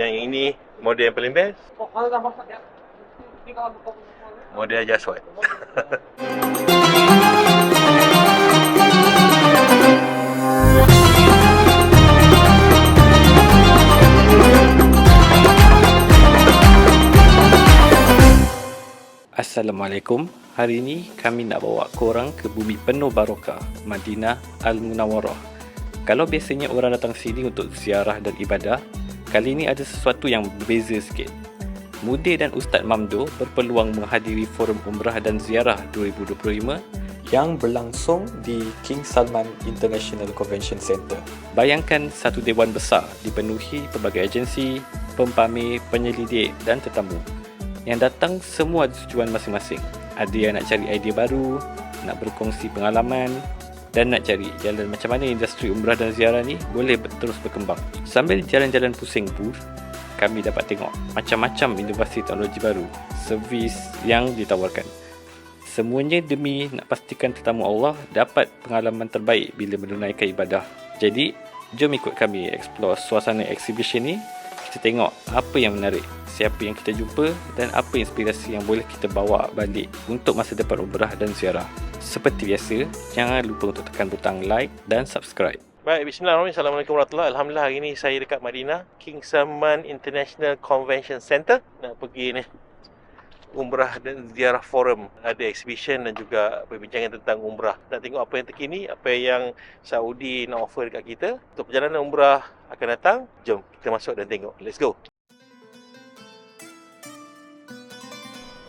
Yang ini model yang paling best. Model just white. Assalamualaikum. Hari ini kami nak bawa korang ke bumi penuh barokah, Madinah Al-Munawwarah. Kalau biasanya orang datang sini untuk ziarah dan ibadah, kali ini ada sesuatu yang berbeza sikit. Mudir dan Ustaz Mamdo berpeluang menghadiri Forum Umrah dan Ziarah 2025 yang berlangsung di King Salman International Convention Centre. Bayangkan satu dewan besar dipenuhi pelbagai agensi, pempamer, penyelidik dan tetamu. Yang datang semua tujuan masing-masing. Ada yang nak cari idea baru, nak berkongsi pengalaman dan nak cari jalan macam mana industri umrah dan ziarah ni boleh terus berkembang. Sambil jalan-jalan pusing pur, kami dapat tengok macam-macam inovasi teknologi baru, servis yang ditawarkan. Semuanya demi nak pastikan tetamu Allah dapat pengalaman terbaik bila menunaikan ibadah. Jadi, jom ikut kami explore suasana exhibition ni. Kita tengok apa yang menarik, siapa yang kita jumpa dan apa inspirasi yang boleh kita bawa balik untuk masa depan umrah dan ziarah. Seperti biasa, jangan lupa untuk tekan butang like dan subscribe. Baik, bismillahirrahmanirrahim. Assalamualaikum warahmatullahi Alhamdulillah hari ni saya dekat Madinah, King Salman International Convention Center. Nak pergi ni Umrah dan Ziarah Forum. Ada exhibition dan juga perbincangan tentang umrah. Nak tengok apa yang terkini, apa yang Saudi nak offer dekat kita. Untuk perjalanan umrah akan datang, jom kita masuk dan tengok. Let's go.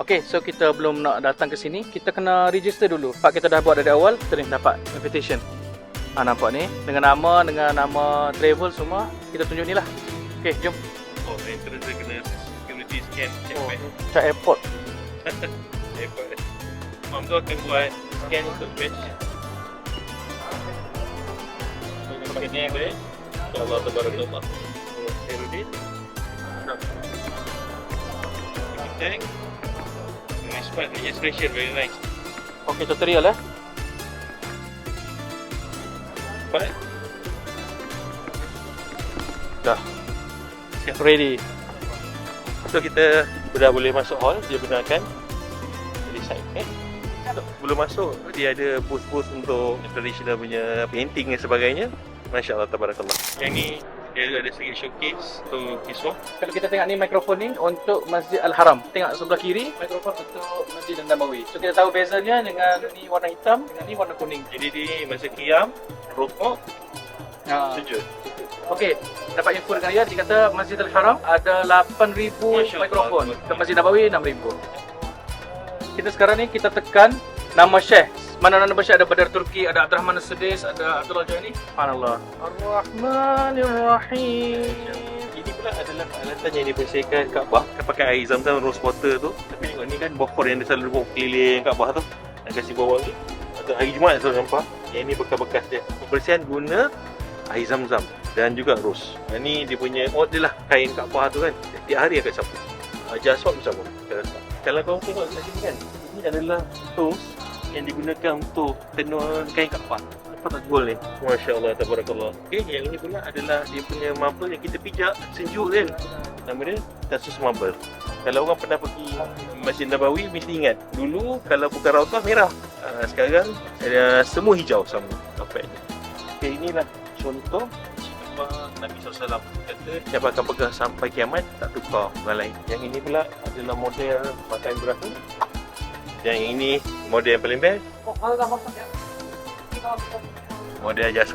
Okay, so kita belum nak datang ke sini, kita kena register dulu. Pak kita dah buat dari awal, kita ni dapat invitation. Ah nampak ni, dengan nama, dengan nama travel semua, kita tunjuk ni lah. Okay, jom. Oh, entrance dia kena security scan, check Oh, back. Cak airport. Airport. Mam tu akan buat scan untuk batch. Pakai ni apa eh? Allah Tabarakallah. Herudin. Tag. Nice part registration, very nice. Okay, tutorial eh. But Dah. Ready. So kita dah boleh masuk hall, dia gunakan Jadi side eh? Belum masuk, dia ada booth-booth untuk traditional punya painting dan sebagainya Masya Allah, tabarakallah Yang ni, dia ada sedikit showcase untuk kiswah Kalau kita tengok ni mikrofon ni untuk Masjid Al-Haram. Tengok sebelah kiri, mikrofon untuk Masjid Nabawi. So kita tahu bezanya dengan ni warna hitam, dengan ni warna kuning. Jadi di masa qiyam, rukuk, Ha. sujud Okey, dapat info dengan dia, dia kata Masjid Al-Haram ada 8,000 Masya Allah. mikrofon. Dan Masjid Nabawi 6,000. Kita sekarang ni kita tekan nama Syekh. Mana nama Syekh ada Badar Turki, ada Abdul Rahman As-Sudais, ada Abdullah Jani. Subhanallah. Ar-Rahmanir-Rahim. Ini pula adalah peralatan yang dibersihkan Kaabah Kan pakai air zam-zam rose water tu Tapi tengok ni kan bokor yang dia selalu bawa keliling Kaabah tu Nak kasih bawa ni Atau hari Jumaat selalu nampak Yang ni bekas-bekas dia Pembersihan guna air zam-zam Dan juga rose Yang ni dia punya Oh dia lah kain Kaabah tu kan Tiap hari akan sapu uh, Jaswab pun sapu Kita rasa. Kalau kau tengok kat sini kan Ini adalah tools Yang digunakan untuk tenun kain Kaabah apa tak gold ni? Masya Allah, tabarakallah. Okay, yang ini pula adalah dia punya marble yang kita pijak, sejuk kan? Nama dia Tasus Marble. Kalau orang pernah pergi Masjid Nabawi, mesti ingat. Dulu kalau bukan rautah merah. Uh, sekarang ada semua hijau sama kapetnya. Okay, inilah contoh Nabi SAW kata siapa akan pegang sampai kiamat tak tukar orang lain. Yang ini pula adalah model Makan Ibrahim. Yang ini model yang paling best. Model just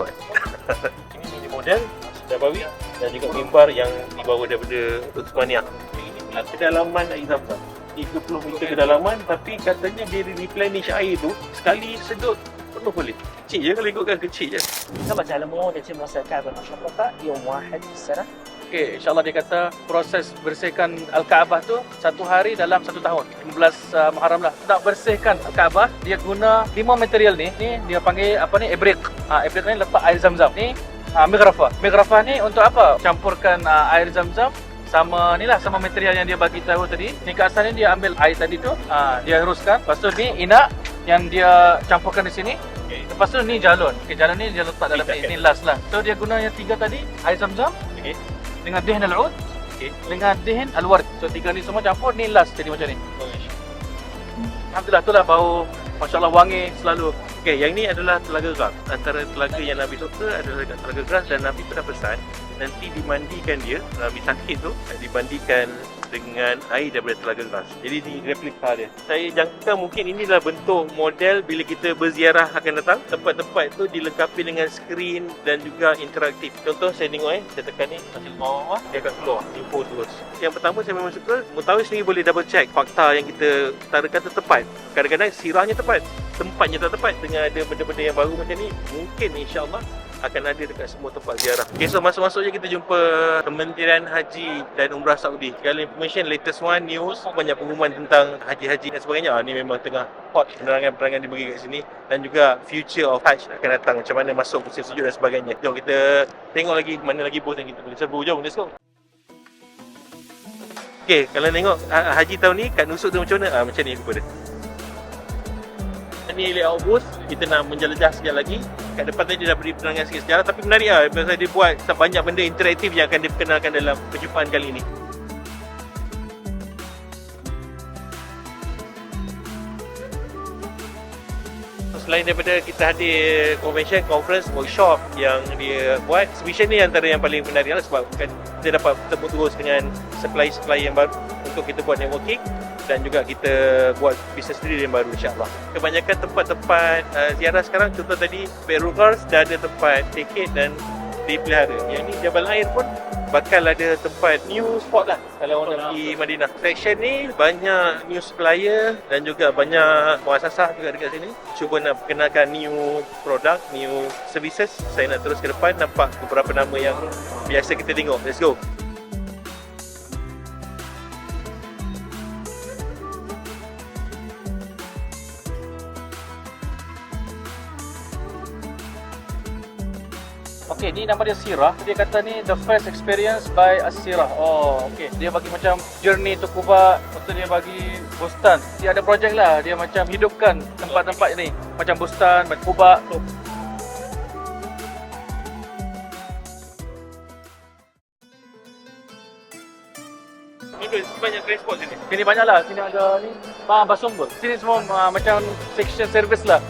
ini mini model Nabawi dan juga mimbar yang dibawa daripada Uthmaniyah. Ini pula kedalaman air zam-zam. 30 meter kedalaman tapi katanya dia replenish air tu sekali sedut penuh boleh. Kecil je kalau ikutkan kecil je. كما تعلمون يتم غسل الكعبة المشرقة يوم واحد في السنة Okey, insyaAllah dia kata proses bersihkan Al-Kaabah tu satu hari dalam satu tahun. 15 uh, Muharram lah. Nak bersihkan Al-Kaabah, dia guna lima material ni. Ni dia panggil apa ni? Ibrik. Ha, ibrik ni letak air zam-zam. Ni uh, migrafah. Migrafah ni untuk apa? Campurkan uh, air zam-zam sama ni lah sama material yang dia bagi tahu tadi. Ni kat asalnya dia ambil air tadi tu, uh, dia haruskan. Lepas tu ni inak yang dia campurkan di sini. Okay. Lepas tu ni jalon. Okay, jalon ni dia letak dalam ni. Ni last lah. So dia guna yang tiga tadi, air zam-zam Okay. dengan dihn al-ud Okey. dengan dihin alwar. So tiga ni semua campur ni last jadi macam ni. Alhamdulillah itulah bau masya-Allah wangi selalu. Okey, yang ni adalah telaga gerak. Antara telaga yang Nabi suka adalah telaga geras dan Nabi pernah pesan nanti dimandikan dia, Nabi sakit tu dimandikan dengan air daripada telaga geras. Jadi di replika dia. Saya jangka mungkin inilah bentuk model bila kita berziarah akan datang. Tempat-tempat tu dilengkapi dengan skrin dan juga interaktif. Contoh saya tengok eh, saya tekan ni, masih bawah, dia akan keluar info terus. Yang pertama saya memang suka, mutawi sendiri boleh double check fakta yang kita utarakan tu tepat. Kadang-kadang sirahnya tepat, tempatnya tak tepat dengan ada benda-benda yang baru macam ni. Mungkin insya-Allah akan ada dekat semua tempat ziarah. Okay, so masuk-masuk je kita jumpa Kementerian Haji dan Umrah Saudi. Segala information, latest one, news, banyak pengumuman tentang haji-haji dan sebagainya. Ah, memang tengah hot penerangan-penerangan diberi kat sini. Dan juga future of Hajj akan datang. Macam mana masuk musim sejuk dan sebagainya. Jom kita tengok lagi mana lagi booth yang kita boleh serbu. Jom, let's go. Okay, kalau tengok ah, haji tahun ni kat Nusuk tu macam mana? Ah, macam ni rupa dia. Ini layout booth, kita nak menjelajah sekejap lagi. Kat depan tadi dah beri penerangan sikit sejarah tapi menarik lah pasal dia buat banyak benda interaktif yang akan diperkenalkan dalam perjumpaan kali ini. Selain daripada kita hadir convention, conference, workshop yang dia buat, exhibition ni antara yang paling menarik lah sebab kan kita dapat bertemu terus dengan supplier-supplier yang baru untuk kita buat networking dan juga kita buat bisnes sendiri yang baru insyaAllah. Kebanyakan tempat-tempat uh, ziarah sekarang, contoh tadi Beirut Gars dah ada tempat tiket dan dipelihara. Yang ni Jabal Air pun bakal ada tempat new spot lah kalau orang nak pergi Madinah. Section ni banyak new supplier dan juga banyak muasasah juga dekat sini. Cuba nak perkenalkan new product, new services. Saya nak terus ke depan nampak beberapa nama yang biasa kita tengok. Let's go. Okey, ni nama dia Sirah. Dia kata ni the first experience by Asirah. Oh, okey. Dia bagi macam journey to Kuba, lepas dia bagi bustan. Dia ada projek lah. Dia macam hidupkan tempat-tempat ni. Macam bustan, macam Kuba. Tu banyak transport sini. Sini banyak lah. Sini ada ni. Basung pun. Sini semua ah, macam section service lah.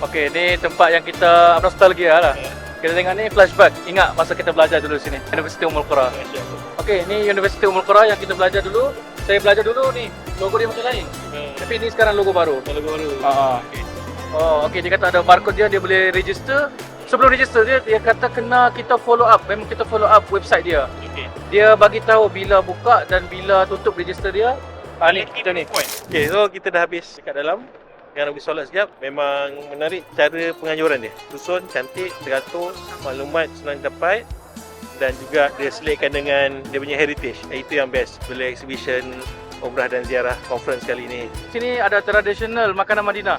Okey, ni tempat yang kita nostalgia lah. Kita tengok ni flashback. Ingat masa kita belajar dulu sini. Universiti Ummul Qura. Okey, ni Universiti Ummul Qura yang kita belajar dulu. Saya belajar dulu ni. Logo dia macam lain. Tapi ni sekarang logo baru. Kalau baru. Ah. Oh, okey dia kata ada barcode dia, dia boleh register. Sebelum register dia, dia kata kena kita follow up. Memang kita follow up website dia. Okay. Dia bagi tahu bila buka dan bila tutup register dia. Ah ni kita ni. Okay, so kita dah habis dekat dalam. Dengan pergi solat sekejap. Memang menarik cara penganjuran dia. Susun, cantik, teratur, maklumat senang dapat. Dan juga dia selitkan dengan dia punya heritage. Itu yang best bila exhibition Umrah dan Ziarah conference kali ini. Sini ada tradisional makanan Madinah.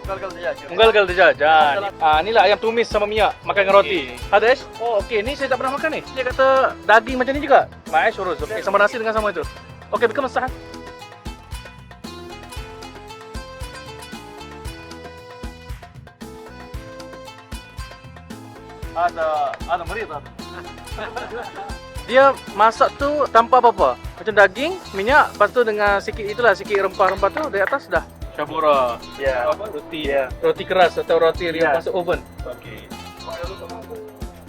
Munggal-gal dejaj. Ah, ni, ah, inilah ayam tumis sama minyak makan dengan roti. Ada Ash? Oh, okey. Ni saya tak pernah makan ni. Dia kata daging macam ni juga. Mak Ash urus. Okey, sama nasi dengan sama itu. Okey, become sah. Ada ada merit Dia masak tu tanpa apa-apa. Macam daging, minyak, lepas tu dengan sikit itulah sikit rempah-rempah tu di atas dah. Syabura. Ya. Apa roti ya. Roti keras atau roti yang Ya. masuk oven. Okay.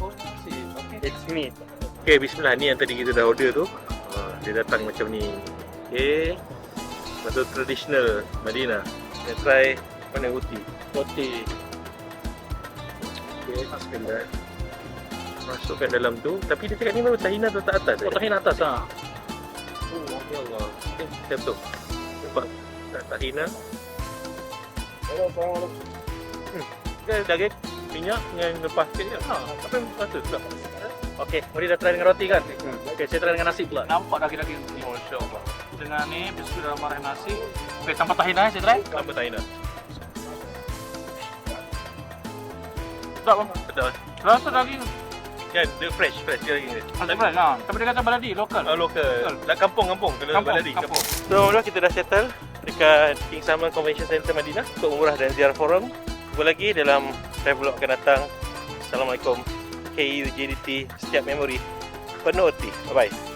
Okey. It's meat. Okay, bismillah. Ni yang tadi kita dah order tu. Uh, dia datang macam ni. Okay. Betul traditional Madinah. Kita try mana roti. Roti. Okay, bismillah. Masukkan dalam tu. Tapi dia cakap ni memang tahina letak atas. Oh, tahin atas ah. Oh, ya Allah. Okay, macam tu. Nampak? Tak tahina. Hmm. Dia daging, minyak dengan lepas sikit je. Ha, apa yang rasa tak? Okey, mari dah try dengan roti kan? Hmm. Okey, saya try dengan nasi pula. Nampak daging-daging ni. Masya Allah. dengan ni biskut dalam marah nasi. Okey, tanpa tahina saya try. Tanpa tahina. Sedap bang. Sedap. Rasa daging Kan, dia fresh, fresh dia lagi. Fresh ha. Tapi dia kata baladi lokal. Oh, lokal. Nak kampung-kampung kalau Kampung, baladi. kampung. So, alhamdulillah kita dah settle dekat King Salman Convention Center Madinah untuk umrah dan ziarah forum. Jumpa lagi dalam travel vlog akan datang. Assalamualaikum. KU JDT setiap memori penuh erti. Bye bye.